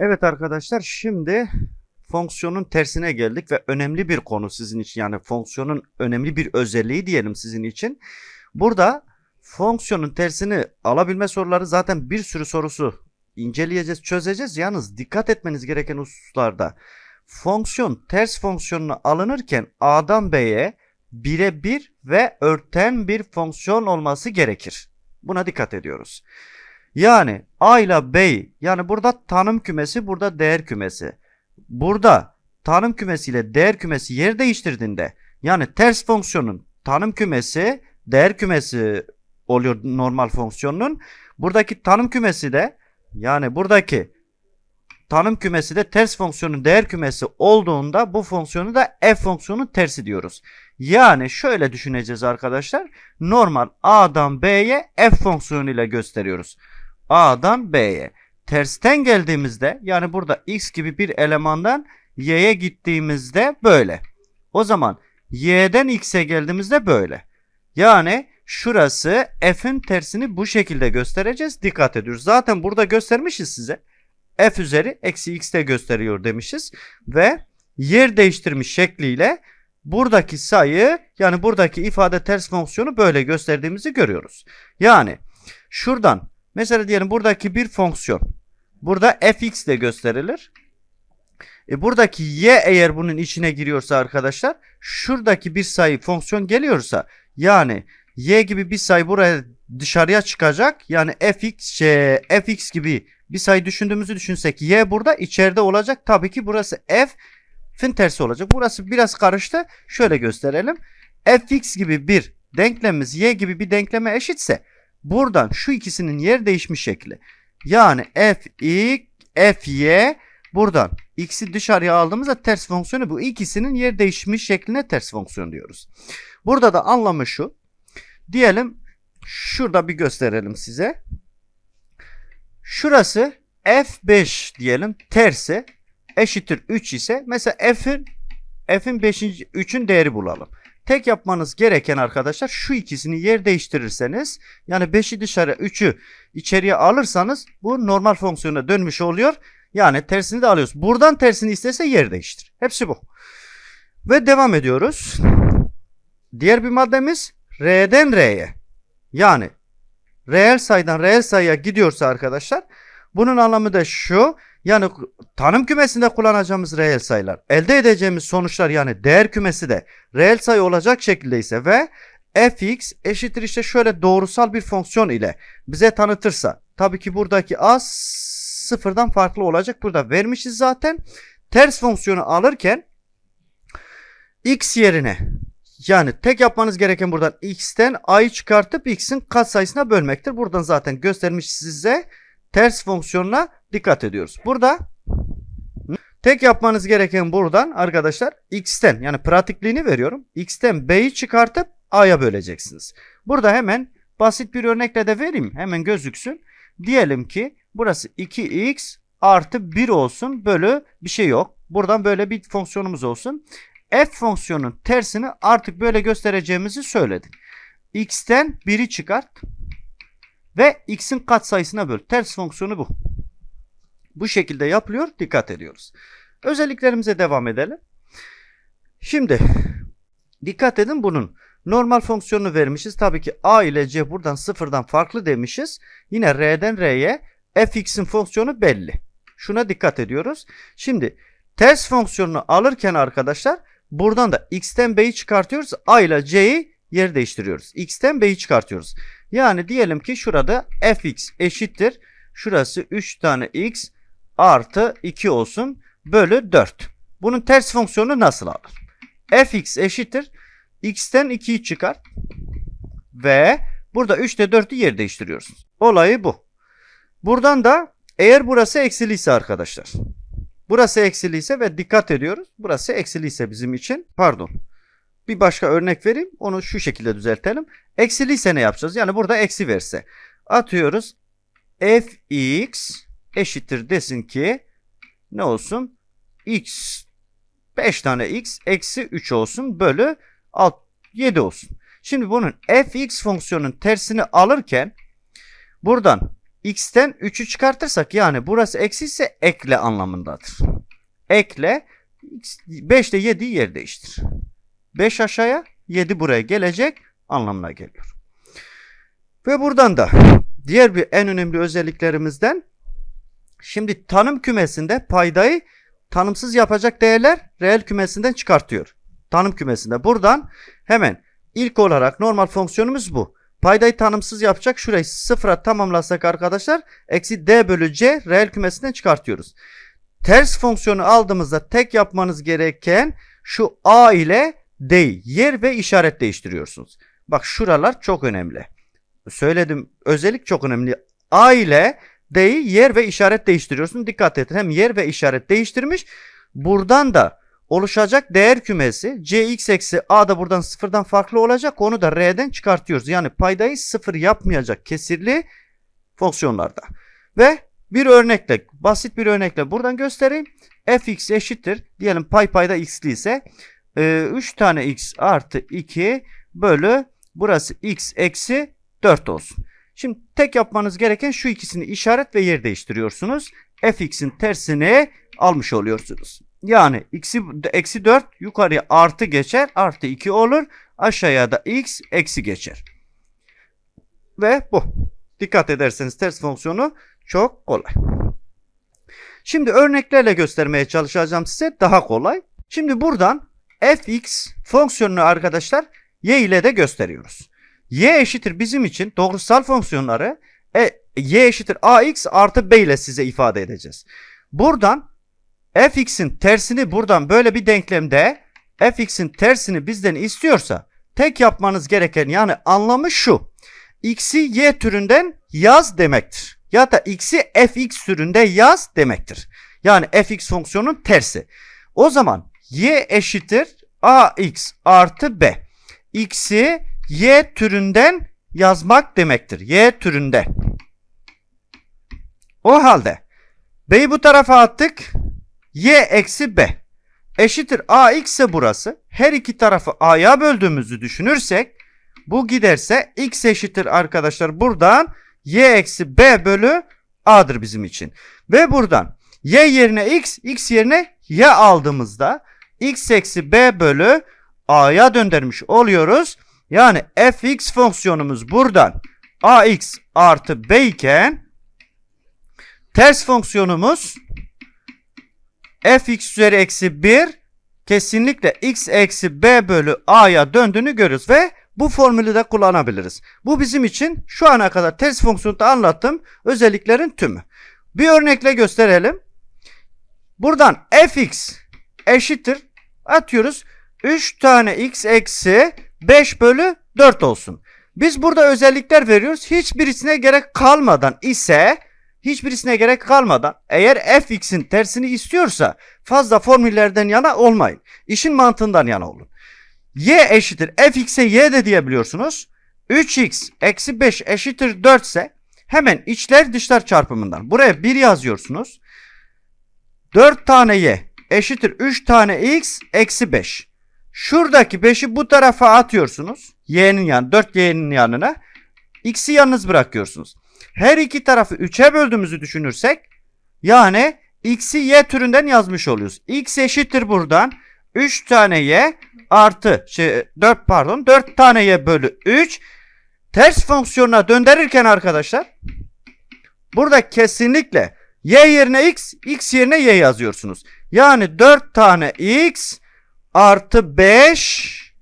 Evet arkadaşlar şimdi fonksiyonun tersine geldik ve önemli bir konu sizin için yani fonksiyonun önemli bir özelliği diyelim sizin için. Burada fonksiyonun tersini alabilme soruları zaten bir sürü sorusu inceleyeceğiz, çözeceğiz. Yalnız dikkat etmeniz gereken hususlarda fonksiyon ters fonksiyonuna alınırken A'dan B'ye birebir ve örten bir fonksiyon olması gerekir. Buna dikkat ediyoruz. Yani A ile B yani burada tanım kümesi burada değer kümesi. Burada tanım kümesi ile değer kümesi yer değiştirdiğinde yani ters fonksiyonun tanım kümesi değer kümesi oluyor normal fonksiyonun. Buradaki tanım kümesi de yani buradaki tanım kümesi de ters fonksiyonun değer kümesi olduğunda bu fonksiyonu da f fonksiyonun tersi diyoruz. Yani şöyle düşüneceğiz arkadaşlar. Normal A'dan B'ye f fonksiyonu ile gösteriyoruz. A'dan B'ye. Tersten geldiğimizde yani burada x gibi bir elemandan y'ye gittiğimizde böyle. O zaman y'den x'e geldiğimizde böyle. Yani şurası f'in tersini bu şekilde göstereceğiz. Dikkat ediyoruz. Zaten burada göstermişiz size. f üzeri eksi x'te gösteriyor demişiz. Ve yer değiştirmiş şekliyle buradaki sayı yani buradaki ifade ters fonksiyonu böyle gösterdiğimizi görüyoruz. Yani şuradan mesela diyelim buradaki bir fonksiyon burada fx de gösterilir. E buradaki y eğer bunun içine giriyorsa arkadaşlar şuradaki bir sayı fonksiyon geliyorsa yani y gibi bir sayı buraya dışarıya çıkacak. Yani fx şey, fx gibi bir sayı düşündüğümüzü düşünsek y burada içeride olacak. Tabii ki burası f f'in tersi olacak. Burası biraz karıştı. Şöyle gösterelim. fx gibi bir denklemimiz y gibi bir denkleme eşitse buradan şu ikisinin yer değişmiş şekli. Yani f fy buradan x'i dışarıya aldığımızda ters fonksiyonu bu ikisinin yer değişmiş şekline ters fonksiyon diyoruz. Burada da anlamı şu. Diyelim şurada bir gösterelim size. Şurası f5 diyelim tersi eşittir 3 ise mesela f'in f'in 5. 3'ün değeri bulalım. Tek yapmanız gereken arkadaşlar şu ikisini yer değiştirirseniz yani 5'i dışarı 3'ü içeriye alırsanız bu normal fonksiyona dönmüş oluyor. Yani tersini de alıyoruz. Buradan tersini istese yer değiştir. Hepsi bu. Ve devam ediyoruz. Diğer bir maddemiz R'den R'ye. Yani reel sayıdan reel sayıya gidiyorsa arkadaşlar bunun anlamı da şu. Yani tanım kümesinde kullanacağımız reel sayılar elde edeceğimiz sonuçlar yani değer kümesi de reel sayı olacak şekilde ise ve fx eşittir işte şöyle doğrusal bir fonksiyon ile bize tanıtırsa tabii ki buradaki a sıfırdan farklı olacak. Burada vermişiz zaten. Ters fonksiyonu alırken x yerine yani tek yapmanız gereken buradan x'ten a'yı çıkartıp x'in katsayısına bölmektir. Buradan zaten göstermiş size ters fonksiyonuna dikkat ediyoruz. Burada tek yapmanız gereken buradan arkadaşlar x'ten yani pratikliğini veriyorum. x'ten b'yi çıkartıp a'ya böleceksiniz. Burada hemen basit bir örnekle de vereyim. Hemen gözüksün. Diyelim ki burası 2x artı 1 olsun bölü bir şey yok. Buradan böyle bir fonksiyonumuz olsun f fonksiyonun tersini artık böyle göstereceğimizi söyledik. x'ten 1'i çıkart ve x'in katsayısına böl. Ters fonksiyonu bu. Bu şekilde yapılıyor. Dikkat ediyoruz. Özelliklerimize devam edelim. Şimdi dikkat edin bunun normal fonksiyonunu vermişiz. Tabii ki a ile c buradan sıfırdan farklı demişiz. Yine r'den r'ye fx'in fonksiyonu belli. Şuna dikkat ediyoruz. Şimdi ters fonksiyonunu alırken arkadaşlar Buradan da x'ten b'yi çıkartıyoruz. A ile c'yi yer değiştiriyoruz. x'ten b'yi çıkartıyoruz. Yani diyelim ki şurada fx eşittir. Şurası 3 tane x artı 2 olsun. Bölü 4. Bunun ters fonksiyonu nasıl alır? fx eşittir. x'ten 2'yi çıkar. Ve burada 3 ile 4'ü yer değiştiriyoruz. Olayı bu. Buradan da eğer burası eksiliyse arkadaşlar. Burası eksiliyse ve dikkat ediyoruz. Burası eksiliyse bizim için pardon. Bir başka örnek vereyim. Onu şu şekilde düzeltelim. Eksiliyse ne yapacağız? Yani burada eksi verse. Atıyoruz. fx eşittir desin ki ne olsun? x 5 tane x eksi 3 olsun bölü alt 7 olsun. Şimdi bunun fx fonksiyonun tersini alırken buradan x'ten 3'ü çıkartırsak yani burası eksi ise ekle anlamındadır. Ekle 5 ile 7'yi yer değiştir. 5 aşağıya 7 buraya gelecek anlamına geliyor. Ve buradan da diğer bir en önemli özelliklerimizden şimdi tanım kümesinde paydayı tanımsız yapacak değerler reel kümesinden çıkartıyor. Tanım kümesinde buradan hemen ilk olarak normal fonksiyonumuz bu. Paydayı tanımsız yapacak şurayı sıfıra tamamlasak arkadaşlar eksi d bölü c reel kümesinden çıkartıyoruz. Ters fonksiyonu aldığımızda tek yapmanız gereken şu a ile d'yi yer ve işaret değiştiriyorsunuz. Bak şuralar çok önemli. Söyledim özellik çok önemli. A ile D'yi yer ve işaret değiştiriyorsun. Dikkat et hem yer ve işaret değiştirmiş. Buradan da oluşacak değer kümesi cx eksi a da buradan sıfırdan farklı olacak. Onu da r'den çıkartıyoruz. Yani paydayı sıfır yapmayacak kesirli fonksiyonlarda. Ve bir örnekle basit bir örnekle buradan göstereyim. fx eşittir. Diyelim pay payda x'li ise 3 tane x artı 2 bölü burası x eksi 4 olsun. Şimdi tek yapmanız gereken şu ikisini işaret ve yer değiştiriyorsunuz. fx'in tersini almış oluyorsunuz. Yani x'i eksi 4 yukarıya artı geçer. Artı 2 olur. Aşağıya da x eksi geçer. Ve bu. Dikkat ederseniz ters fonksiyonu çok kolay. Şimdi örneklerle göstermeye çalışacağım size daha kolay. Şimdi buradan fx fonksiyonunu arkadaşlar y ile de gösteriyoruz. Y eşittir bizim için doğrusal fonksiyonları e, y eşittir ax artı b ile size ifade edeceğiz. Buradan fx'in tersini buradan böyle bir denklemde fx'in tersini bizden istiyorsa tek yapmanız gereken yani anlamı şu. x'i y türünden yaz demektir. Ya da x'i fx türünde yaz demektir. Yani fx fonksiyonun tersi. O zaman y eşittir ax artı b. x'i y türünden yazmak demektir. Y türünde. O halde b'yi bu tarafa attık. y eksi b eşittir ax ise burası. Her iki tarafı a'ya böldüğümüzü düşünürsek bu giderse x eşittir arkadaşlar buradan y eksi b bölü a'dır bizim için. Ve buradan y yerine x, x yerine y aldığımızda x eksi b bölü a'ya döndürmüş oluyoruz. Yani fx fonksiyonumuz buradan ax artı b iken ters fonksiyonumuz fx üzeri eksi 1 kesinlikle x eksi b bölü a'ya döndüğünü görürüz ve bu formülü de kullanabiliriz. Bu bizim için şu ana kadar ters fonksiyonda anlattığım özelliklerin tümü. Bir örnekle gösterelim. Buradan fx eşittir atıyoruz 3 tane x eksi 5 bölü 4 olsun. Biz burada özellikler veriyoruz. Hiçbirisine gerek kalmadan ise hiçbirisine gerek kalmadan eğer fx'in tersini istiyorsa fazla formüllerden yana olmayın. İşin mantığından yana olun. y eşittir fx'e y de diyebiliyorsunuz. 3x eksi 5 eşittir 4 ise hemen içler dışlar çarpımından buraya 1 yazıyorsunuz. 4 tane y eşittir 3 tane x eksi 5. Şuradaki 5'i bu tarafa atıyorsunuz. Y'nin yanı 4y'nin yanına. X'i yalnız bırakıyorsunuz. Her iki tarafı 3'e böldüğümüzü düşünürsek yani x'i y türünden yazmış oluyoruz. x eşittir buradan 3 tane y artı şey, 4 pardon 4 tane y bölü 3 ters fonksiyonuna döndürürken arkadaşlar burada kesinlikle y yerine x x yerine y yazıyorsunuz. Yani 4 tane x artı 5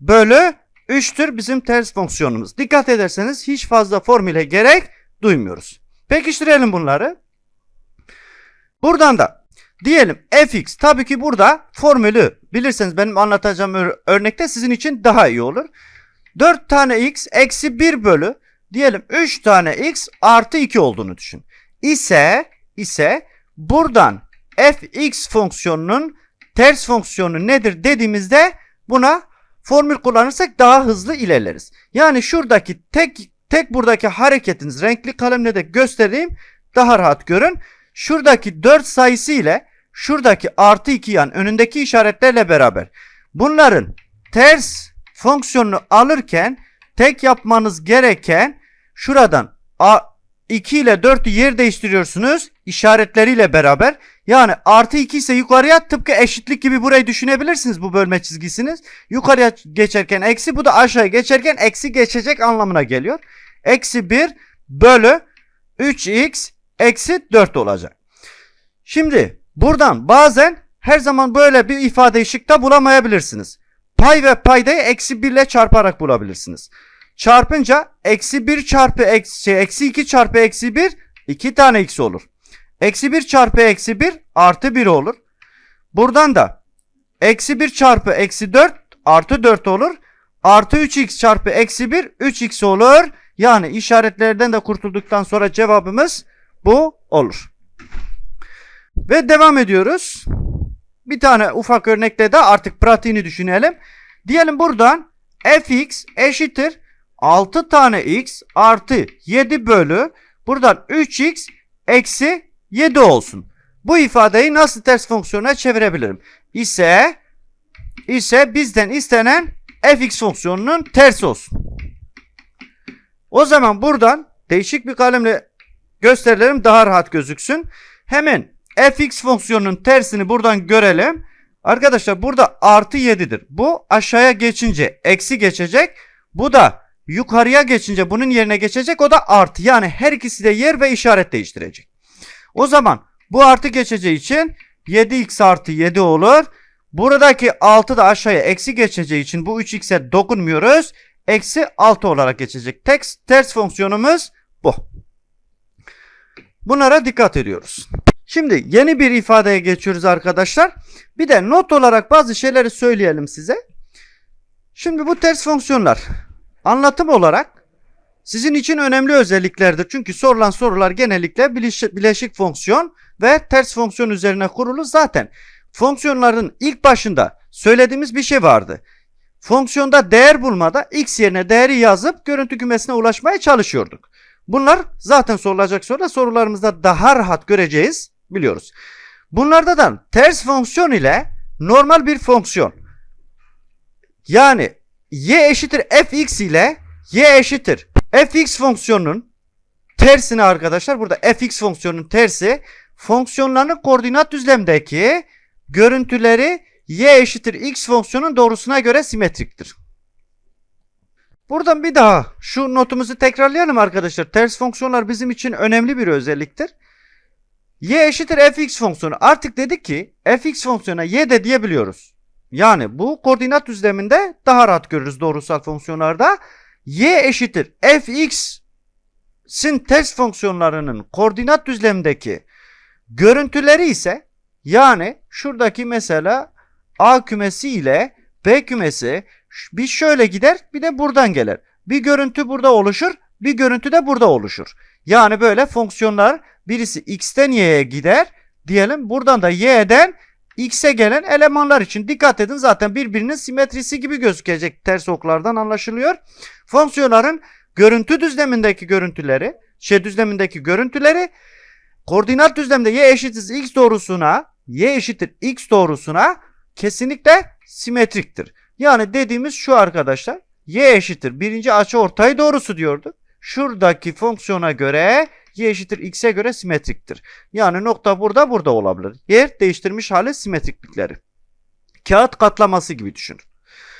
bölü 3'tür bizim ters fonksiyonumuz. Dikkat ederseniz hiç fazla formüle gerek duymuyoruz. Pekiştirelim bunları. Buradan da diyelim fx tabii ki burada formülü bilirseniz benim anlatacağım örnekte sizin için daha iyi olur. 4 tane x eksi 1 bölü diyelim 3 tane x artı 2 olduğunu düşün. İse ise buradan fx fonksiyonunun ters fonksiyonu nedir dediğimizde buna formül kullanırsak daha hızlı ilerleriz. Yani şuradaki tek tek buradaki hareketiniz renkli kalemle de göstereyim daha rahat görün. Şuradaki 4 sayısı ile şuradaki artı 2 yan önündeki işaretlerle beraber bunların ters fonksiyonunu alırken tek yapmanız gereken şuradan 2 ile 4'ü yer değiştiriyorsunuz işaretleriyle beraber. Yani artı 2 ise yukarıya tıpkı eşitlik gibi burayı düşünebilirsiniz bu bölme çizgisiniz. Yukarıya geçerken eksi bu da aşağıya geçerken eksi geçecek anlamına geliyor. Eksi 1 bölü 3x eksi 4 olacak. Şimdi buradan bazen her zaman böyle bir ifade şıkta bulamayabilirsiniz. Pay ve paydayı eksi 1 ile çarparak bulabilirsiniz. Çarpınca eksi 1 çarpı eksi, şey, eksi 2 çarpı eksi 1 2 tane x olur. Eksi 1 çarpı eksi 1 artı 1 olur. Buradan da eksi 1 çarpı eksi 4 artı 4 olur. Artı 3x çarpı eksi 1 3x olur. Yani işaretlerden de kurtulduktan sonra cevabımız bu olur. Ve devam ediyoruz. Bir tane ufak örnekle de artık pratiğini düşünelim. Diyelim buradan fx eşittir 6 tane x artı 7 bölü buradan 3x eksi 7 olsun. Bu ifadeyi nasıl ters fonksiyona çevirebilirim? İse ise bizden istenen fx fonksiyonunun tersi olsun. O zaman buradan değişik bir kalemle gösterilerim daha rahat gözüksün. Hemen fx fonksiyonunun tersini buradan görelim. Arkadaşlar burada artı 7'dir. Bu aşağıya geçince eksi geçecek. Bu da yukarıya geçince bunun yerine geçecek. O da artı. Yani her ikisi de yer ve işaret değiştirecek. O zaman bu artı geçeceği için 7x artı 7 olur. Buradaki 6 da aşağıya eksi geçeceği için bu 3x'e dokunmuyoruz. Eksi 6 olarak geçecek. Ters, ters fonksiyonumuz bu. Bunlara dikkat ediyoruz. Şimdi yeni bir ifadeye geçiyoruz arkadaşlar. Bir de not olarak bazı şeyleri söyleyelim size. Şimdi bu ters fonksiyonlar anlatım olarak sizin için önemli özelliklerdir. Çünkü sorulan sorular genellikle bileşik, fonksiyon ve ters fonksiyon üzerine kurulu. Zaten fonksiyonların ilk başında söylediğimiz bir şey vardı. Fonksiyonda değer bulmada x yerine değeri yazıp görüntü kümesine ulaşmaya çalışıyorduk. Bunlar zaten sorulacak soruda sorularımızda daha rahat göreceğiz biliyoruz. Bunlarda da ters fonksiyon ile normal bir fonksiyon. Yani y eşittir fx ile y eşittir fx fonksiyonunun tersini arkadaşlar burada fx fonksiyonunun tersi fonksiyonların koordinat düzlemdeki görüntüleri y eşittir x fonksiyonun doğrusuna göre simetriktir. Buradan bir daha şu notumuzu tekrarlayalım arkadaşlar. Ters fonksiyonlar bizim için önemli bir özelliktir. y eşittir fx fonksiyonu. Artık dedik ki fx fonksiyona y de diyebiliyoruz. Yani bu koordinat düzleminde daha rahat görürüz doğrusal fonksiyonlarda. y eşittir fx'in ters fonksiyonlarının koordinat düzlemindeki görüntüleri ise yani şuradaki mesela A kümesi ile B kümesi bir şöyle gider bir de buradan gelir. Bir görüntü burada oluşur bir görüntü de burada oluşur. Yani böyle fonksiyonlar birisi x'ten y'ye gider diyelim buradan da y'den x'e gelen elemanlar için dikkat edin zaten birbirinin simetrisi gibi gözükecek ters oklardan anlaşılıyor. Fonksiyonların görüntü düzlemindeki görüntüleri şey düzlemindeki görüntüleri koordinat düzlemde y eşittir x doğrusuna y eşittir x doğrusuna kesinlikle simetriktir. Yani dediğimiz şu arkadaşlar. Y eşittir birinci açı ortay doğrusu diyorduk. Şuradaki fonksiyona göre y eşittir x'e göre simetriktir. Yani nokta burada burada olabilir. Yer değiştirmiş hali simetriklikleri. Kağıt katlaması gibi düşünün.